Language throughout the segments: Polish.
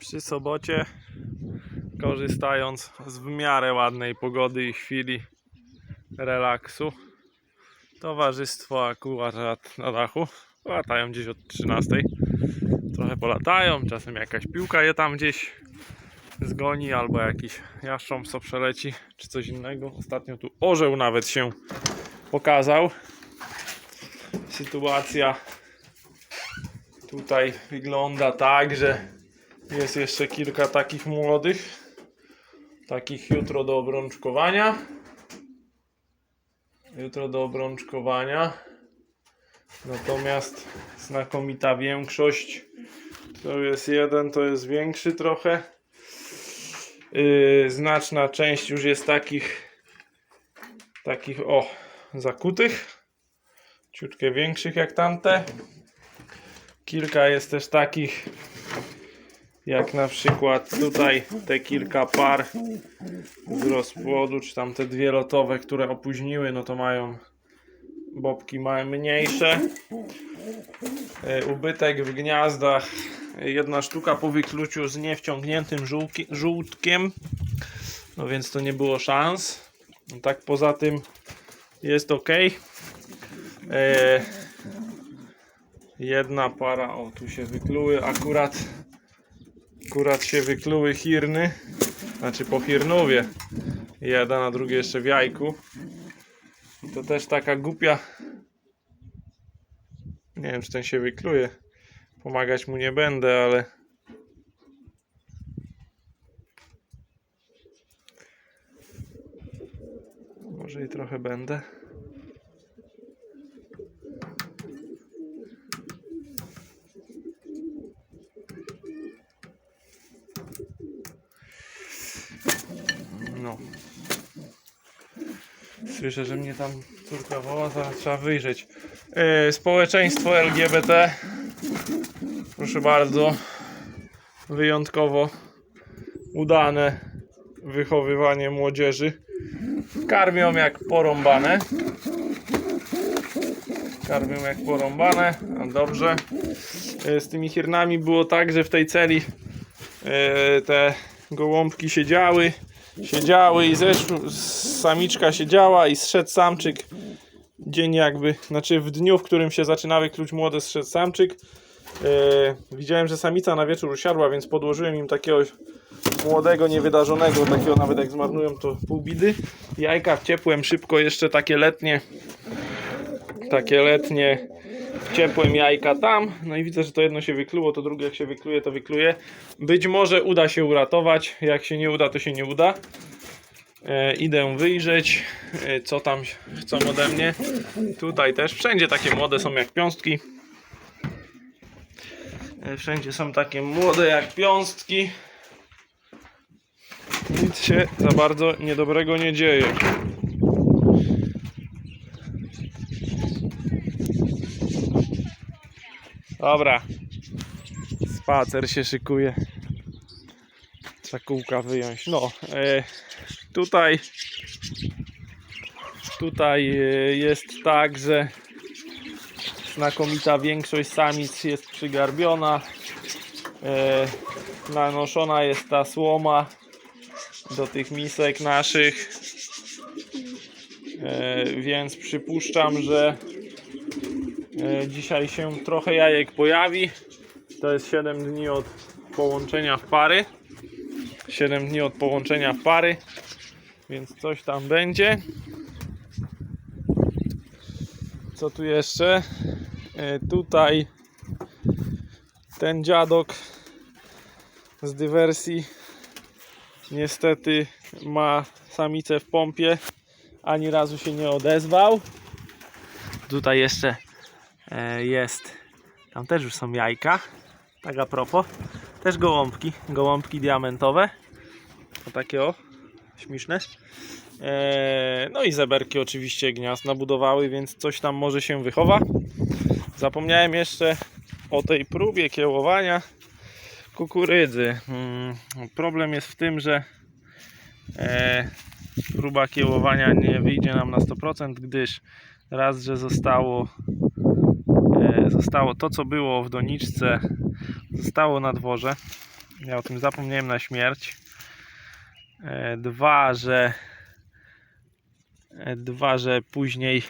przy sobocie, korzystając z w miarę ładnej pogody i chwili relaksu. Towarzystwo akurat na dachu. Latają gdzieś od 13. Trochę polatają, czasem jakaś piłka je tam gdzieś zgoni, albo jakiś jaszcząb co przeleci, czy coś innego. Ostatnio tu orzeł nawet się pokazał. Sytuacja tutaj wygląda tak, że jest jeszcze kilka takich młodych, takich jutro do obrączkowania. Jutro do obrączkowania. Natomiast znakomita większość to jest jeden, to jest większy trochę. Yy, znaczna część już jest takich takich o zakutych. Ciutkie większych jak tamte. Kilka jest też takich jak na przykład tutaj te kilka par z rozpłodu, czy tam te dwie lotowe, które opóźniły, no to mają bobki mają mniejsze. E, Ubytek w gniazdach. Jedna sztuka po wykluciu z niewciągniętym żółtkiem. No więc to nie było szans. No tak poza tym jest ok. E, jedna para, o tu się wykluły akurat. Akurat się wykluły hirny. Znaczy po hirnowie. Jeden, a drugi jeszcze w jajku. I to też taka głupia. Nie wiem, czy ten się wykluje. Pomagać mu nie będę, ale. Może i trochę będę. Słyszę, że mnie tam córka woła, zaraz trzeba wyjrzeć. Yy, społeczeństwo LGBT. Proszę bardzo. Wyjątkowo udane wychowywanie młodzieży. Karmią jak porąbane. Karmią jak porąbane. A dobrze. Yy, z tymi hirnami było tak, że w tej celi yy, te gołąbki siedziały siedziały i zeszły, samiczka siedziała i zszedł samczyk. Dzień jakby, znaczy w dniu, w którym się zaczynały kluć młode zszedł samczyk. E, widziałem, że samica na wieczór usiadła, więc podłożyłem im takiego młodego, niewydarzonego, takiego nawet jak zmarnują to pół bidy jajka w ciepłem, szybko jeszcze takie letnie takie letnie ciepłem jajka tam. No i widzę, że to jedno się wykluło, to drugie jak się wykluje, to wykluje. Być może uda się uratować. Jak się nie uda, to się nie uda. E, idę wyjrzeć, e, co tam chcą ode mnie. Tutaj też wszędzie takie młode są jak piąstki. E, wszędzie są takie młode jak piąstki. Nic się za bardzo niedobrego nie dzieje. Dobra. Spacer się szykuje. Trzeba kółka wyjąć. No, e, tutaj tutaj e, jest tak, że znakomita większość samic jest przygarbiona. E, nanoszona jest ta słoma do tych misek naszych. E, więc przypuszczam, że Dzisiaj się trochę jajek pojawi. To jest 7 dni od połączenia w pary. 7 dni od połączenia w pary. Więc coś tam będzie. Co tu jeszcze? E, Tutaj ten dziadok z dywersji niestety ma samicę w pompie. Ani razu się nie odezwał. Tutaj jeszcze e, jest. Tam też już są jajka. Tak a propos. Też gołąbki. Gołąbki diamentowe. O takie o. Śmieszne. E, no i zeberki oczywiście gniazd nabudowały, więc coś tam może się wychowa. Zapomniałem jeszcze o tej próbie kiełowania kukurydzy. Mm, problem jest w tym, że e, próba kiełowania nie wyjdzie nam na 100%, gdyż raz, że zostało e, zostało to, co było w doniczce, zostało na dworze. Ja o tym zapomniałem na śmierć. E, Dwa, że e, dwa, że później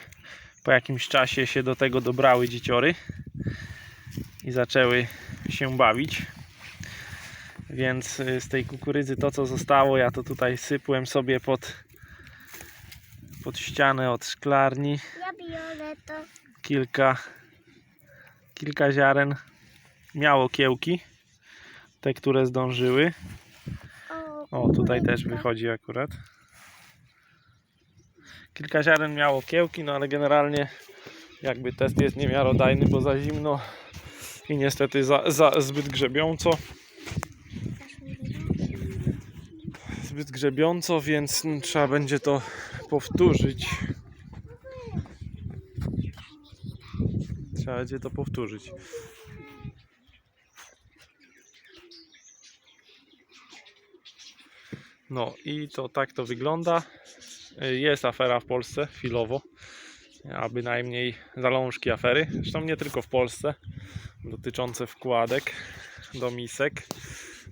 po jakimś czasie się do tego dobrały dzieciory i zaczęły się bawić. Więc y, z tej kukurydzy to co zostało, ja to tutaj sypłem sobie pod, pod ścianę od szklarni. Ja biorę to. Kilka, kilka ziaren miało kiełki, te które zdążyły. O, tutaj też wychodzi akurat. Kilka ziaren miało kiełki, no ale generalnie jakby test jest niemiarodajny, bo za zimno i niestety za, za zbyt grzebiąco. Zbyt grzebiąco, więc mm, trzeba będzie to powtórzyć. Trzeba będzie to powtórzyć. No i to tak to wygląda. Jest afera w Polsce, chwilowo, a bynajmniej zalążki afery. Zresztą nie tylko w Polsce, dotyczące wkładek do misek.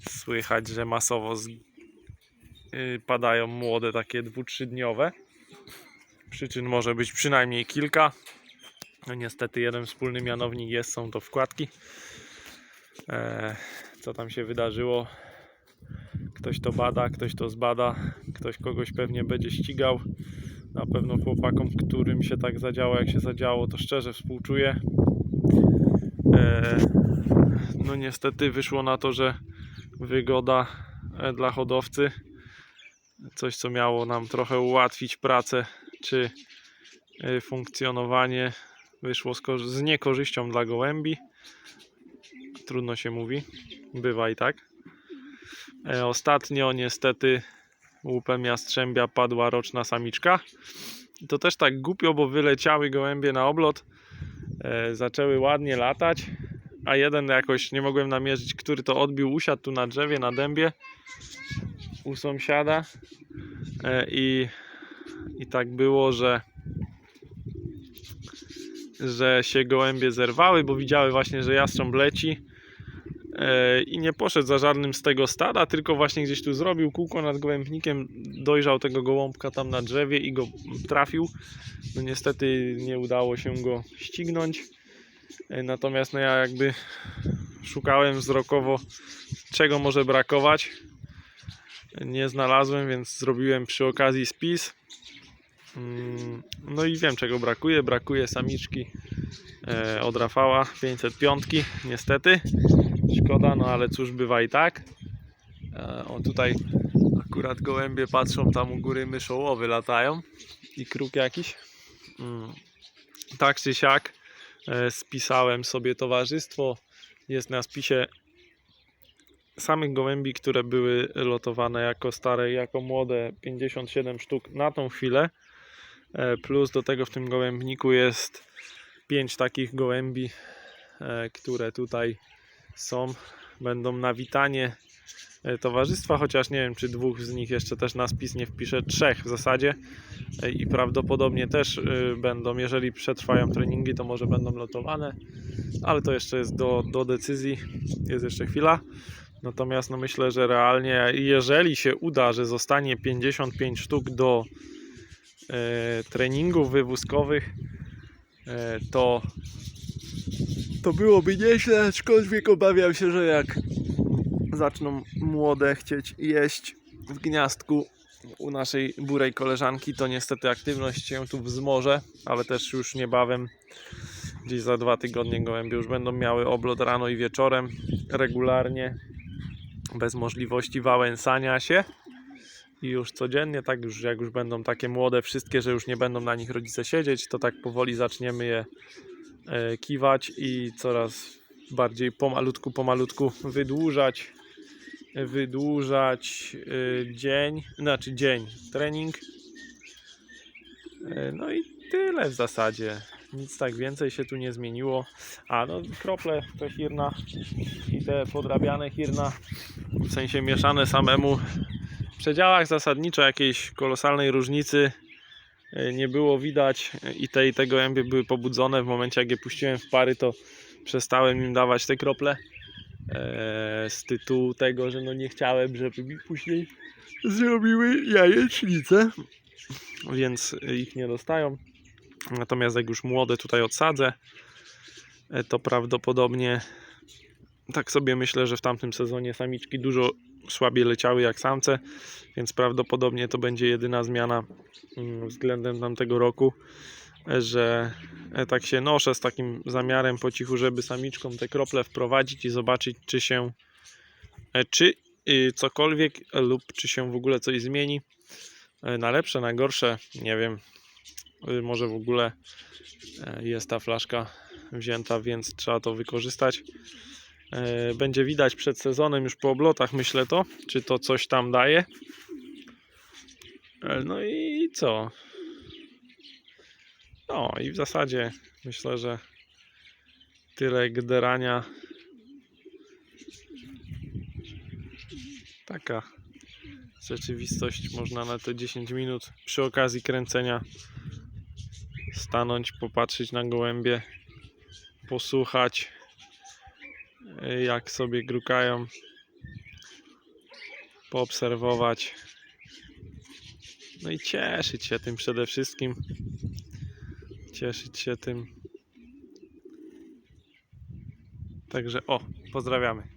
Słychać, że masowo z... y, padają młode, takie dwu, trzydniowe. Przyczyn może być przynajmniej kilka. No niestety jeden wspólny mianownik jest, są to wkładki. E, co tam się wydarzyło? Ktoś to bada, ktoś to zbada, ktoś kogoś pewnie będzie ścigał. Na pewno chłopakom, którym się tak zadziało, jak się zadziało, to szczerze współczuję. E, no niestety wyszło na to, że wygoda e, dla hodowcy, coś co miało nam trochę ułatwić pracę czy funkcjonowanie, wyszło z, z niekorzyścią dla gołębi. Trudno się mówi, bywa i tak. E, Ostatnio niestety łupem jastrzębia padła roczna samiczka. I to też tak głupio, bo wyleciały gołębie na oblot, e, zaczęły ładnie latać, a jeden jakoś nie mogłem namierzyć, który to odbił, usiadł tu na drzewie, na dębie u sąsiada e, i, i tak było, że że się gołębie zerwały, bo widziały właśnie, że jastrząb leci e, i nie poszedł za żadnym z tego stada, tylko właśnie gdzieś tu zrobił kółko nad gołębnikiem, dojrzał tego gołąbka tam na drzewie i go trafił. No niestety nie udało się go ścignąć. E, Natomiast no ja jakby szukałem wzrokowo czego może brakować. Nie znalazłem, więc zrobiłem przy okazji spis. Mm, No i wiem czego brakuje. Brakuje samiczki e, od Rafała 505 niestety. Szkoda, no ale cóż bywa i tak. E, O tutaj akurat gołębie patrzą tam u góry myszołowy latają i kruk jakiś. Mm. Tak czy siak e, spisałem sobie towarzystwo. Jest na spisie samych gołębi, które były lotowane jako stare jako młode 57 sztuk na tą chwilę. E, Plus do tego w tym gołębniku jest 5 takich gołębi, e, które tutaj są. Będą na witanie e, towarzystwa, chociaż nie wiem, czy dwóch z nich jeszcze też na spis nie wpiszę, trzech w zasadzie i prawdopodobnie też będą, jeżeli przetrwają treningi, to może będą lotowane, ale to jeszcze jest do, do decyzji, jest jeszcze chwila. Natomiast no myślę, że realnie, jeżeli się uda, że zostanie 55 sztuk do treningów wywózkowych, e, to to byłoby nieźle, aczkolwiek obawiam się, że jak zaczną młode chcieć jeść w gniazdku u naszej burej koleżanki, to niestety aktywność się tu wzmoże, ale też już niebawem, gdzieś za dwa tygodnie gołębie już będą miały oblot rano i wieczorem, regularnie, bez możliwości wałęsania się i już codziennie, tak już jak już będą takie młode wszystkie, że już nie będą na nich rodzice siedzieć, to tak powoli zaczniemy je e, kiwać i coraz bardziej pomalutku, pomalutku wydłużać wydłużać e, dzień, znaczy dzień trening. E, No i tyle w zasadzie. Nic tak więcej się tu nie zmieniło. A no krople te hirna i te podrabiane hirna, w sensie mieszane samemu. Przedziałach zasadniczo jakiejś kolosalnej różnicy e, nie było widać i te i te gołębie były pobudzone. W momencie jak je puściłem w pary to przestałem im dawać te krople. e, z tytułu tego, że no nie chciałem, żeby mi później zrobiły jajecznicę, więc ich nie dostają. Natomiast jak już młode tutaj odsadzę, e, to prawdopodobnie tak sobie myślę, że w tamtym sezonie samiczki dużo słabiej leciały jak samce, więc prawdopodobnie to będzie jedyna zmiana mm, względem tamtego roku, że e, tak się noszę z takim zamiarem po cichu, żeby samiczkom te krople wprowadzić i zobaczyć, czy się e, czy y, cokolwiek lub czy się w ogóle coś zmieni E, na lepsze, na gorsze, nie wiem. Y, Może w ogóle jest ta flaszka wzięta, więc trzeba to wykorzystać. E, Będzie widać przed sezonem już po oblotach, myślę to, czy to coś tam daje. E, No i co? No i w zasadzie myślę, że tyle gderania. Taka rzeczywistość. Można na te 10 minut przy okazji kręcenia stanąć, popatrzeć na gołębie, posłuchać jak sobie grukają, poobserwować. No i cieszyć się tym przede wszystkim. Cieszyć się tym. Także o, pozdrawiamy.